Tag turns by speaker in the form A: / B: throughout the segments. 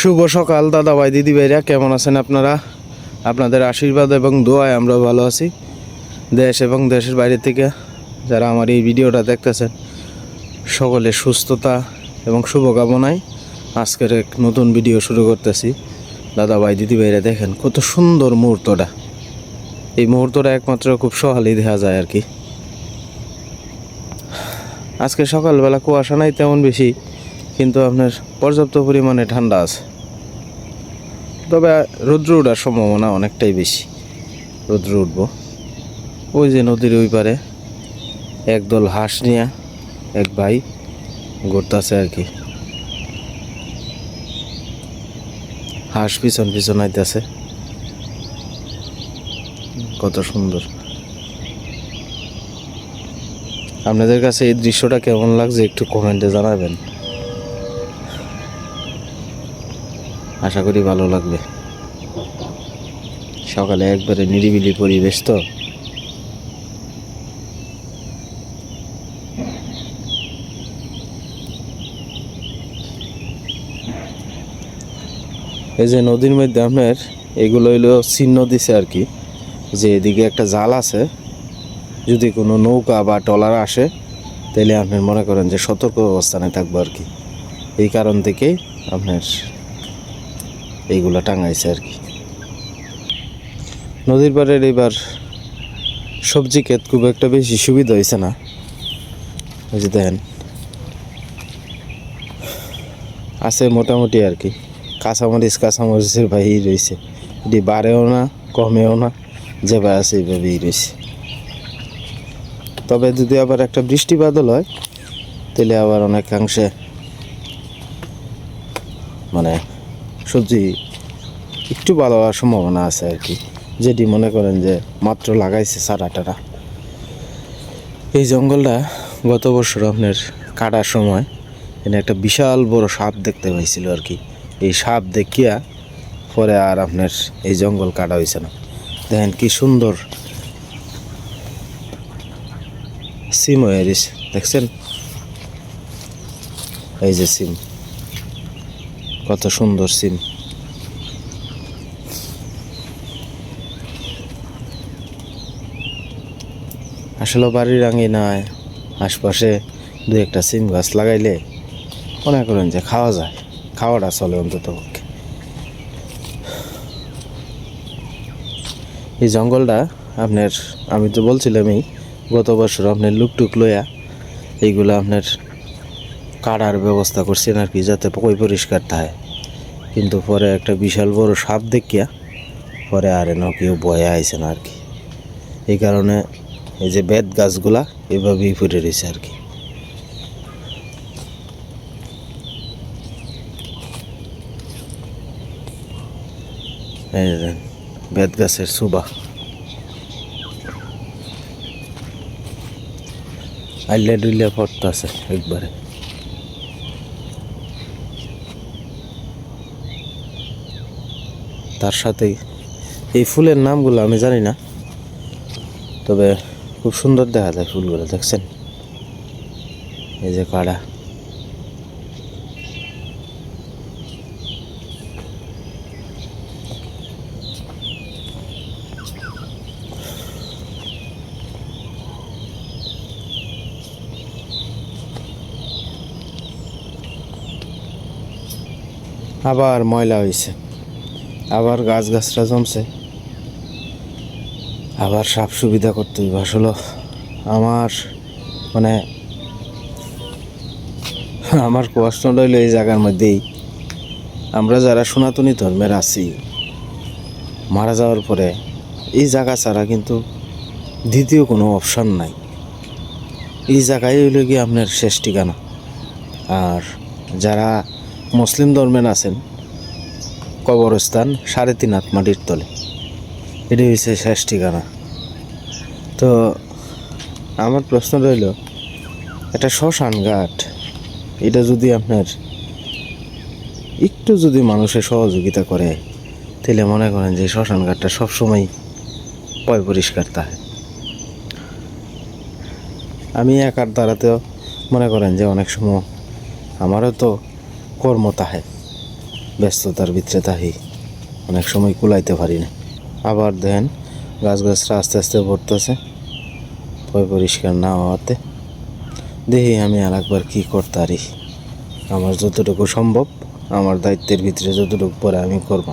A: শুভ সকাল দাদা ভাই দিদি ভাইরা কেমন আছেন আপনারা? আপনাদের আশীর্বাদ এবং দোয়ায় আমরা ভালো আছি। দেশ এবং দেশের বাইরে থেকে যারা আমার এই ভিডিওটা দেখতেছেন সকলের সুস্থতা এবং শুভকামনায় আজকের এক নতুন ভিডিও শুরু করতেছি। দাদা ভাই দিদি ভাইরা দেখেন কত সুন্দর মুহূর্তটা। এই মুহূর্তটা একমাত্র খুব সকালেই দেখা যায় আর কি। আজকে সকালবেলা কুয়াশা নাই, তেমন বেশি কিন্তু আপনার পর্যাপ্ত পরিমাণে ঠান্ডা আছে। তবে রৌদ্র উঠার সম্ভাবনা অনেকটাই বেশি। রৌদ্র উঠব। ওই যে নদীর ওই পারে একদল হাঁস নিয়ে এক ভাই ঘুরতেছে আর কি। হাঁস পিছন পিছন আইতেছে। কত সুন্দর। আপনাদের কাছে এই দৃশ্যটা কেমন লাগছে একটু কমেন্টে জানাবেন। আশা করি ভালো লাগবে। সকালে একবারে নিরিবিলি পরিবেশ তো। এই যে নদীর মধ্যে আপনার, এগুলো হইল চিহ্ন দিছে আর কি। যে এদিকে একটা জাল আছে, যদি কোনো নৌকা বা ট্রলার আসে তাহলে আপনার মনে করেন যে সতর্ক অবস্থানে থাকব আর কি। এই কারণ থেকেই আপনার এইগুলো টাঙাইছে আর কি। নদীর পাড়ের এবার সবজি ক্ষেত খুব একটা বেশি সুবিধা হয়েছে না। যে দেখেন। আছে মোটামুটি আর কি। কাঁচামরিচ কাঁচামরিচের বাইরেই রয়েছে। এটি বাড়েও না, কমেও না যেভাবে আছে এইভাবেই রয়েছে। তবে যদি আবার একটা বৃষ্টি বাদল হয়, তাহলে আবার অনেকাংশে মানে সবজি একটু ভালো হওয়ার সম্ভাবনা আছে আর কি। যেটি মনে করেন যে মাত্র লাগাইছে সারা টারা। এই জঙ্গলটা গত বছর আপনার কাটার সময় এখানে একটা বিশাল বড় সাপ দেখতে পাইছিল আর কি। এই সাপ দেখিয়া পরে আর আপনার এই জঙ্গল কাটা হয়েছে না। দেখেন কি সুন্দর সিম হয়ে দেখছেন? এই যে সিম। কত সুন্দর সিন। আসলে বাড়ির আঙিনায় আশপাশে দু একটা সিম গাছ লাগাইলে মনে করেন যে খাওয়া যায়, খাওয়াটা চলে অন্তত পক্ষে। এই জঙ্গলটা আপনার, আমি তো বলছিলামই, গত বছর আপনার লুকটুক লইয়া এইগুলো আপনার কাটার ব্যবস্থা করছেন আর কি যাতে পই পরিষ্কার থাকে কিন্তু পরে একটা বিশাল বড় সাপ দেখিয়া পরে আর এন কেউ বয়ে আইসেন আর কি। এই কারণে এই যে বেত গাছগুলা এভাবেই ফুটে রয়েছে আর কি। এই বেত গাছের সুবা। আইলে ডুইলে পড়তেছে একবারে। তার সাথে এই ফুলের নামগুলো আমি জানি না। তবে খুব সুন্দর দেখা যায় ফুলগুলো, দেখছেন? এই যে কাড়া। আবার ময়লা হয়েছে আবার গাছ গাছরা জমছে। আবার সাপ সুবিধা করতে হইব। আসলে আমার মানে আমার কষ্ট রইল এই জায়গার মধ্যেই। আমরা যারা সনাতনী ধর্মের আছি, মারা যাওয়ার পরে এই জায়গা ছাড়া কিন্তু দ্বিতীয় কোনো অপশান নাই। এই জায়গায় হইল গিয়ে আপনার শেষ ঠিকানা। আর যারা মুসলিম ধর্মের আছেন কবরস্থান সাড়ে তিন হাত মাটির তলে। এটি হচ্ছে শেষ ঠিকানা। তো আমার প্রশ্ন রইল, একটা শ্মশান ঘাট, এটা যদি আপনার একটু যদি মানুষের সহযোগিতা করে, তাহলে মনে করেন যে শ্মশান ঘাটটা সবসময় পয় পরিষ্কার থাকে আমি একার দ্বারাতেও মনে করেন যে অনেক সময় আমারও তো কর্ম তাহে। ব্যস্ততার ভিতরে থাকি অনেক সময় কুলাইতে পারি না। আবার দেখেন গাছ গাছরা আস্তে আস্তে ভরতেছে পয় পরিষ্কার না হওয়াতে। দেখি আমি আর একবার কী করতে পারি আমার যতটুকু সম্ভব, আমার দায়িত্বের ভিতরে যতটুকু পরে আমি করব।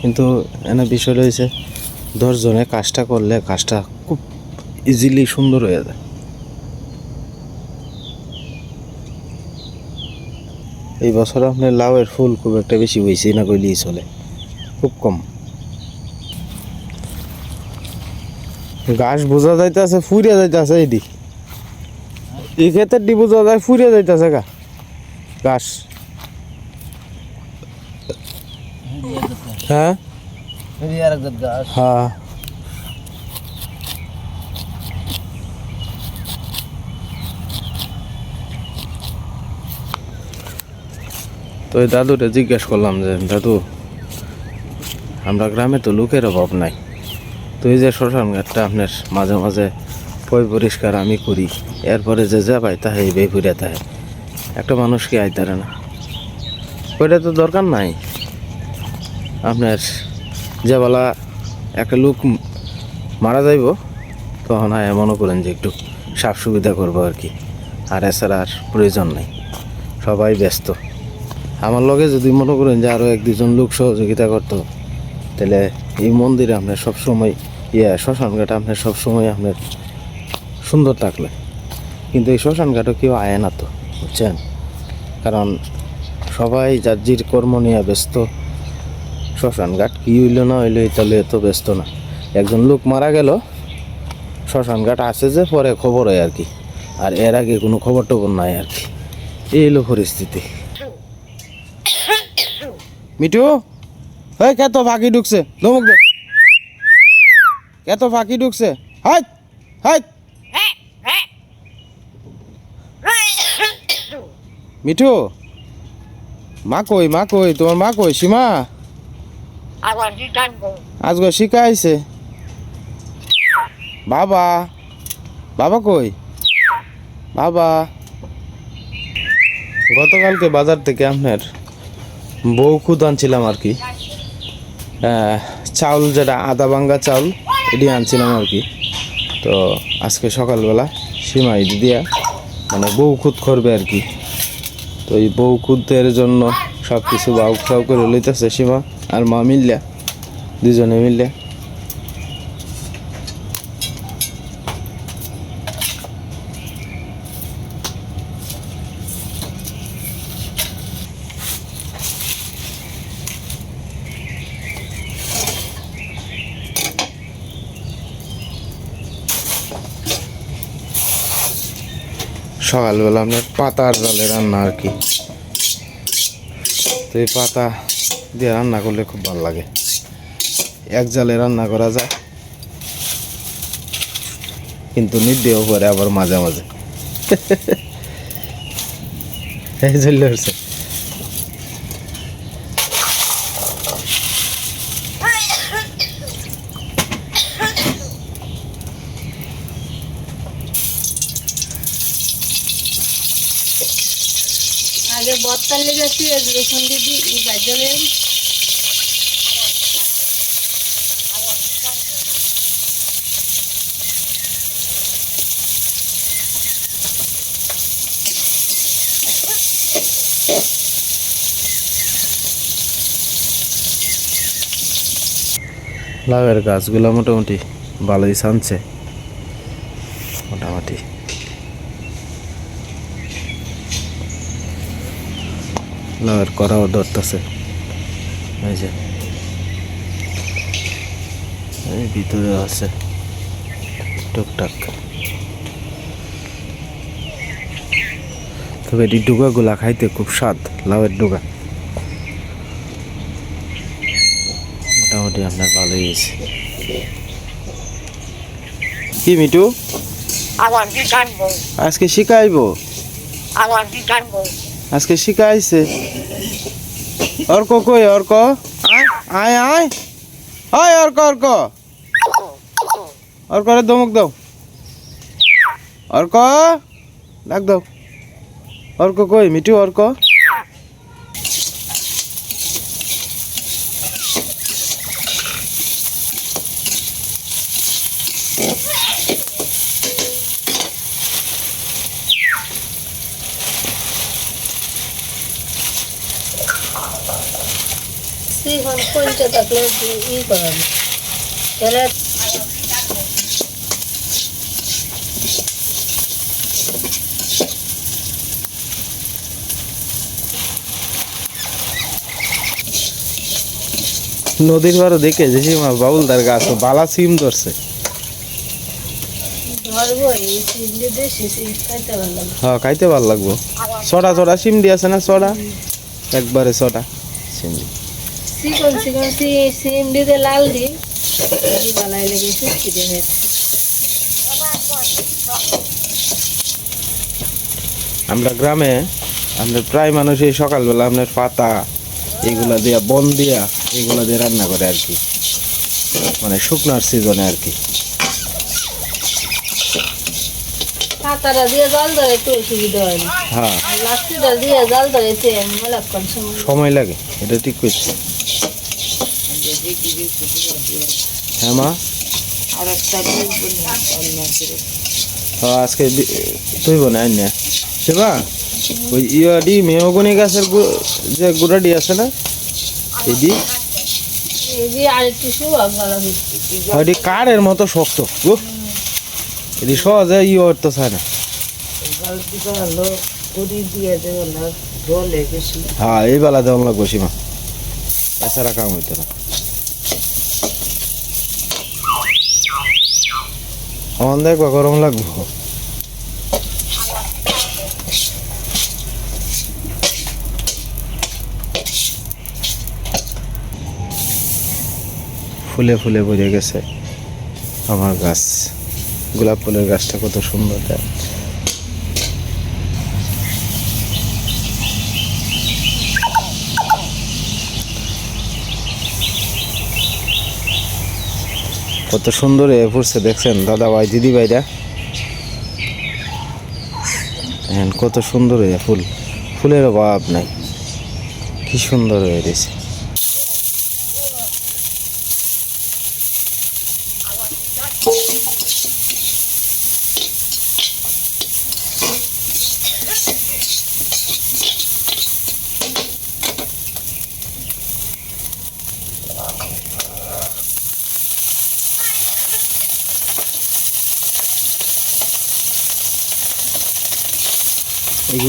A: কিন্তু এনে বিষয় রয়েছে, দশজনে কাজটা করলে কাজটা খুব ইজিলি সুন্দর হয়ে যায়। এই বছর আপনার লাউয়ের ফুল খুব একটা বেশি হয়েছে না কইলেই চলে। খুব কম। গাছ বোঝা যাইতেছে ফুরিয়া যাইতেছে এডি এই ক্ষেত্রে ডি বোঝা যায় ফুরিয়া যাইতেছে গা। গাছ। হ্যাঁ। হ্যাঁ। তো ওই দাদুটা জিজ্ঞেস করলাম যে, দাদু, আমরা গ্রামে তো লোকের অভাব নাই। তো এই যে শ্মশান ঘাটটা আপনার মাঝে মাঝে পয় পরিষ্কার আমি করি, এরপরে যে যা পাই তাহে বে ঘুরে তাহে একটা মানুষ কি আইতারে না? ওইটা তো দরকার নাই। আপনার যে বলা একটা লোক মারা যাইব, তখন হয় মনে করেন যে একটু সাফ সুবিধা করব আর কি। আর এছাড়া আর প্রয়োজন নেই। সবাই ব্যস্ত। আমার লগে যদি মনে করেন যে আরও এক দুজন লোক সহযোগিতা করতো, তাহলে এই মন্দিরে আপনার সবসময় ইয়ে শ্মশান ঘাট আপনার সবসময় আপনার সুন্দর থাকলে। কিন্তু এই শ্মশান ঘাটও কেউ আয় না তো, বুঝছেন? কারণ সবাই যার কর্ম নিয়ে ব্যস্ত শ্মশান ঘাট কি হইল না হইল তাহলে এত ব্যস্ত না। একজন লোক মারা গেল শ্মশান ঘাট আছে যে পরে খবর হয় আর কি, আর এর আগে কোনো খবর টবর নাই আর কি। এই হলো পরিস্থিতি। মিঠু? এই, কত ফাঁকি ঢুকছে। ধমক দে। কত ফাঁকি ঢুকছে। হাইট হাইট মিঠু? মা কই মা কই? তোমার মা কই? সীমা? আজকে শিখাইছে বাবা? বাবা কই? বাবা? গতকালকে বাজার থেকে আপনার বউ খুদ আনছিলাম আর কি। চাউল যেটা, আদা ভাঙ্গা চাউল, এটি আনছিলাম আর কি। তো আজকে সকালবেলা সীমা সীমাই দিয়া মানে বউ খুদ করবে আর কি। তো এই বউ খুদের জন্য সব কিছু বাউ খাউ করে লইতেছে সীমা আর মা মিললে, দুজনে মিললে। সকালবেলা আপনার পাতার জালে রান্না আর কি। তো এই পাতা দিয়ে রান্না করলে খুব ভালো লাগে। এক জালে রান্না করা যায়। কিন্তু নির্দেহ করে আবার মাঝে মাঝে। এই চলে
B: বত্তার লেগে পেঁয়াজ রসুন দিদি এই গাজরে
A: গাছগুলো মোটামুটি ভালোই ছানছে। মোটামুটি। লাউয়ের করাও ধরতেছে। এই যে। এই ভিতরে আছে টুকটাক। তবে এটি ডুগাগুলা খাইতে খুব স্বাদ লাউয়ের ডুগা। মোটামুটি আপনার ভালোই হয়েছে। কি মিটু আজকে শিখাইবো।
B: আমার আবার জানব
A: আজকে শিখাইছে। অর্ক কই, অর্ক? আয় আয় আয়। আয়, অর্ক অর্ক। অর্করে দমক দাও। অর্ক, ডাক দাও। অর্ক কই, মিঠু অর্ক?
B: শ্রীখন কইতে থাকলে ই করানো তাহলে
A: নদীর পাড়ে দেখে যে সীমা বাবুলদার গাছ বালা সিম ধরছে।
B: ধরবো এই চিংড়ি দেশি সিম খাইতে ভালো লাগে
A: হ্যাঁ খাইতে ভালো লাগবো। ছটা ছটা সিমডি আছে না ছটা একবারে ছটা সিমডি
B: চিকন চিকন সিম লাল দি বালাই লেগে দিয়ে
A: আমরা গ্রামে আমরা প্রায় মানুষ এই সকালবেলা আপনার পাতা এগুলা দিয়া বন দিয়া এগুলা দিয়ে রান্না করে আর কি। মানে শুকনার সিজনে আর কি।
B: হয়। সময়
A: লাগে এটা ঠিক করছি। হ্যাঁ মা?
B: আর একটা
A: আজকে বি- তুই বনে আন না। সেবা ওই ইয়াডি মেহগনি গাছের যে গুড়াডি আছে না? এডি? কারের মতো শক্ত। এটি সহজে ই করতে চায় না। হ্যাঁ এই বেলা দেওয়ান লাগবো সীমা এছাড়া কাম হইতো না। আমার দেখবা গরম লাগবো। ফুলে ফুলে ভরে গেছে আমার গাছ। গোলাপ ফুলের গাছটা কত সুন্দর দেয় কত সুন্দর এ ফুটছে, দেখছেন? দাদা ভাই দিদি ভাইরা কত সুন্দর এ ফুল। ফুলের অভাব নাই। কি সুন্দর হয়ে রয়েছে।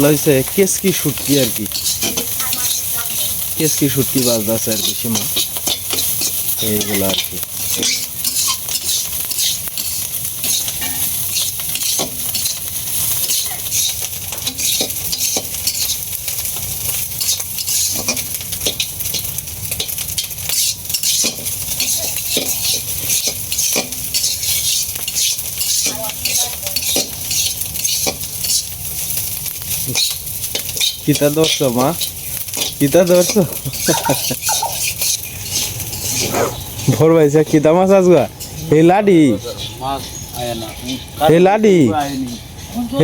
A: এগুলো হচ্ছে কেসকি শুটকি আর কি। কেসকি শুটকি বাজ আছে আর কি, সীমা। এইগুলো আর কি। কিতা ধরছো মা কিতা ধরছো ভোর ভাইসা কিতা মাছ আজগা এই লাডি। এই লাডি।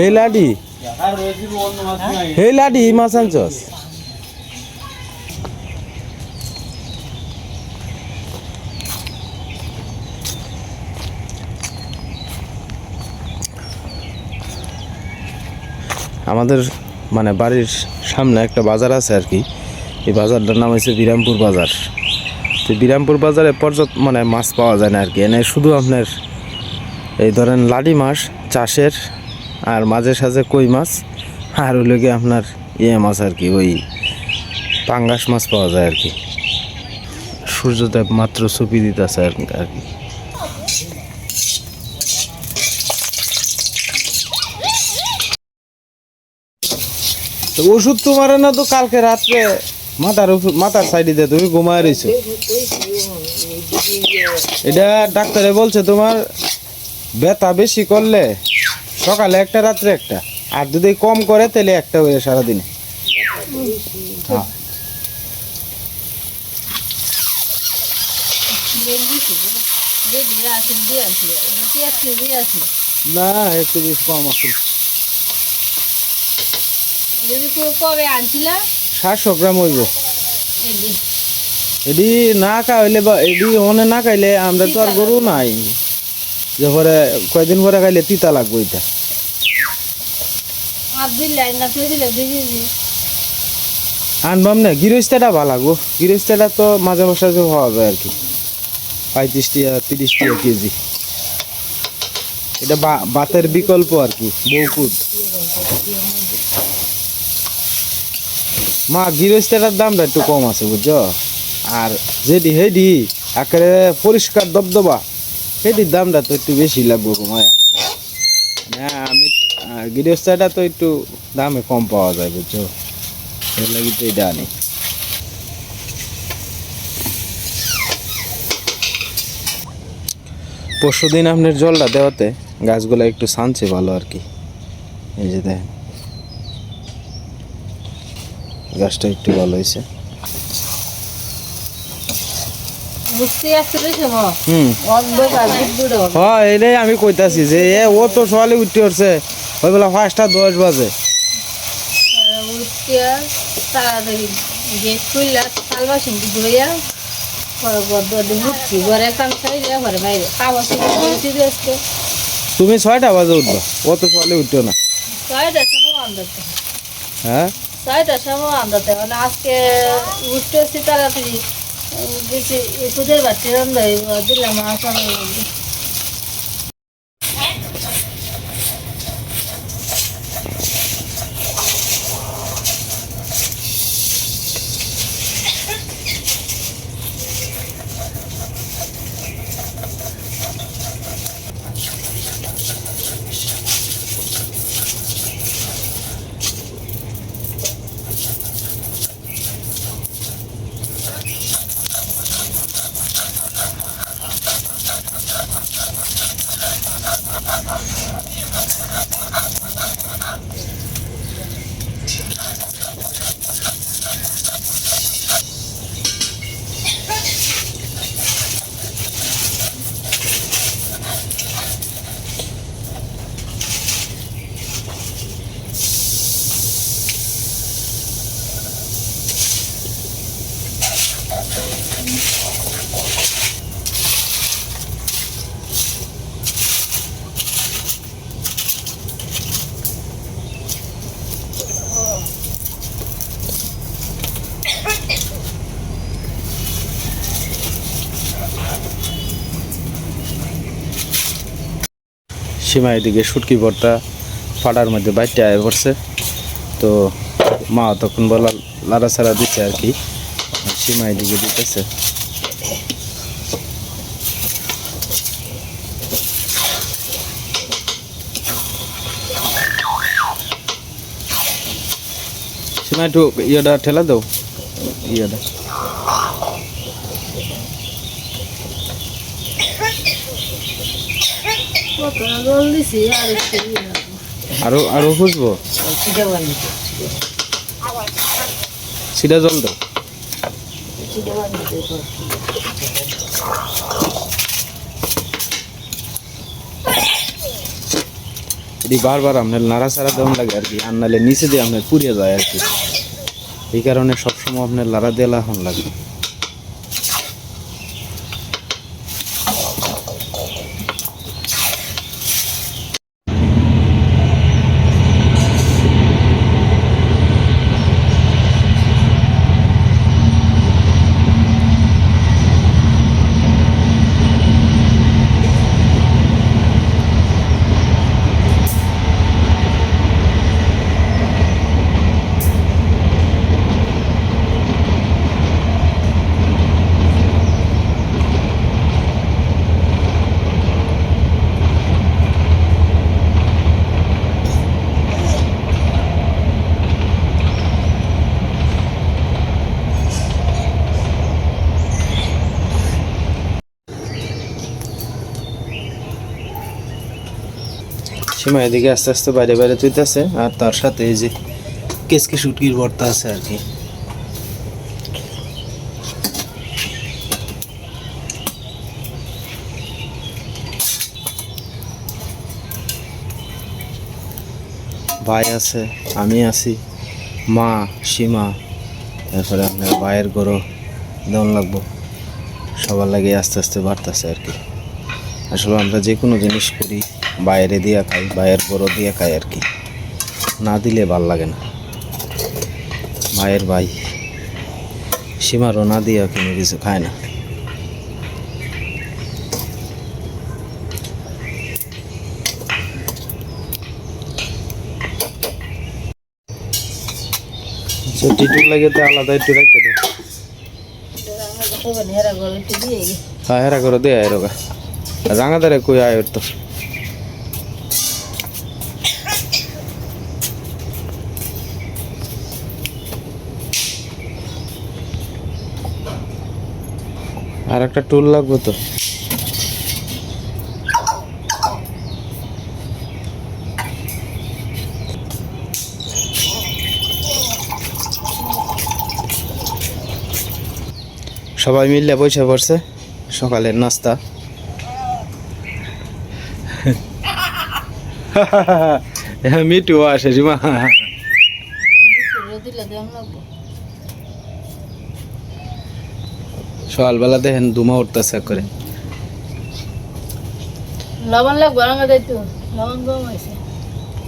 A: এই লাডি। এই লাডি, মাছ আনছস? আমাদের মানে বাড়ির সামনে একটা বাজার আছে আর কি। এই বাজারটার নাম হচ্ছে বিরামপুর বাজার। তো বিরামপুর বাজারে পর্যাপ্ত মানে মাছ পাওয়া যায় না আর কি। এনে শুধু আপনার এই ধরেন লাডি মাছ, চাষের আর মাঝে সাঝে কই মাছ, আর ওই লোকে আপনার ইয়ে মাছ আর কি, ওই পাঙ্গাস মাছ পাওয়া যায় আর কি। সূর্যদেব মাত্র চুপি দিতেছে আর কি। তো ওষুধ তোমার না তো কালকে রাত্রে মাথার মাথার সাইডে দিয়ে তুমি ঘুমায় রয়েছো এটা ডাক্তারে বলছে তোমার ব্যথা বেশি করলে সকালে একটা, রাত্রে একটা। আর যদি কম করে তাহলে একটা হয়ে সারাদিনে। হ্যাঁ। না, একটু কম আছে
B: যদি কেউ কবে আনছিল
A: সাতশো গ্রাম হইব। এডি না খাইলে বা এডি না খাইলে আমরা তো আর গরু নাই। যে পরে কয়দিন পরে খাইলে তিতা লাগবে এটা। আনবাম না গিরস্তাটা ভালো লাগবো। গিরস্তাটা তো মাঝে মাঝে হওয়া যায় আর কি। পঁয়ত্রিশ টাকা তিরিশ টাকা কেজি। এটা বাতের বিকল্প আর কি বৌকুদ মা গিরস্তাটার দামটা একটু কম আছে, বুঝছ? আর যেটি হেডি একেবারে পরিষ্কার দবদবা সেটির দামটা তো একটু বেশি লাগবে গো মায়া। হ্যাঁ আমি গিরস্তাটা তো একটু দামে কম পাওয়া যায়, বুঝছ? এর লাগি তো এটা আনি পরশু দিন আপনার জলটা দেওয়াতে গাছগুলো একটু শানছে ভালো আর কি। এই যে দেখেন। গাছটা একটু ভালো হয়েছে। হ্যাঁ আমি কইতাছি যে এ ও তো সকালে উঠতে উঠছে ওই বেলা পাঁচটা দশ বাজে। তুমি ছয়টা বাজে উঠবা ও তো সকালে উঠতো না। হ্যাঁ?
B: ছয়টার সময় আন্দাতে মানে আজকে উঠতেছি তাড়াতাড়ি। বেশি পুজোর বাচ্চা রান্না দিলাম আসলে
A: সীমা এদিকে শুটকি ভর্তা ফাটার মধ্যে বাইটে আয় পড়ছে তো মা তখন বলা লাড়া ছাড়া দিচ্ছে আর কি। সীমা এদিকে দিতেছে। সীমা একটু ইয়েটা ঠেলা দাও। ইয়েটা
B: কত জল দিছি আর।
A: আরও খুঁজবো? সিধা জল দাও। এটি বারবার আপনার নাড়া ছাড়া দেওয়া লাগে আর কি আর নিচে দিয়ে আপনার পুড়িয়ে যায় আর কি। এই কারণে সবসময় আপনার লাড়া দেওয়া লাগে। সীমা এদিকে আস্তে আস্তে বাইরে বাইরে তুইতেছে, আর তার সাথে এই যে কেসকি শুটকির ভর্তা আছে আর কি। ভাই আছে, আমি আছি, মা, সীমা, তারপরে আপনার ভাইয়ের গরু দেওয়ান লাগবো? সবার লাগে আস্তে আস্তে বাড়তেছে আর কি। আসলে আমরা যে কোনো জিনিস করি বাইরে দিয়ে খাই ভাইয়ের গরু দিয়ে খাই আর কি। না দিলে ভালো লাগে না। ভাইয়ের ভাই সীমারও না দিয়ে কোনো কিছু খায় না। টিটুর লাগে তো আলাদা একটু রেখে দেবো হ্যাঁ হেরা করে দিয়ে আয় রোগা। কই আয় তো? আর একটা টুল লাগবে তো। সবাই মিললে বসে পড়ছে সকালের নাস্তা। মিটু আসে সীমা
B: দিলে দেওয়া লাগবো
A: সকালবেলা দেখেন ধুমা উঠতেছে করে
B: লবণ লাগবো আমার দায়িত্ব লবণ কম হয়েছে।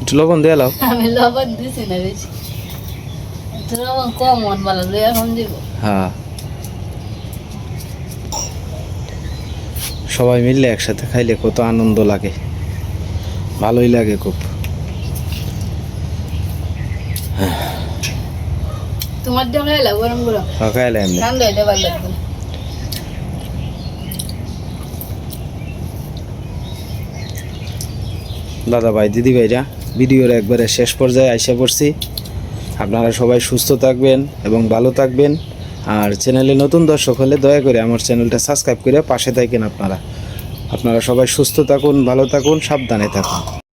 A: একটু লবণ দিয়ে লাও।
B: আমি লবণ দিছি না বেশি। একটু লবণ কম মন ভালো লই এখন দিব।
A: হ্যাঁ। সবাই মিললে একসাথে খাইলে কত আনন্দ লাগে। ভালোই লাগে খুব।
B: তোমার দিয়ে খাইলা গরম গরম।
A: হ্যাঁ, খাইলে এমনি
B: ঠান্ডা হইলে ভালো লাগবে।
A: দাদা ভাই দিদি ভাইরা ভিডিওর একবারে শেষ পর্যায়ে আইসা পড়ছি। আপনারা সবাই সুস্থ থাকবেন এবং ভালো থাকবেন। আর চ্যানেলে নতুন দর্শক হলে দয়া করে আমার চ্যানেলটা সাবস্ক্রাইব করে পাশে থাকেন আপনারা। আপনারা সবাই সুস্থ থাকুন, ভালো থাকুন, সাবধানে থাকুন।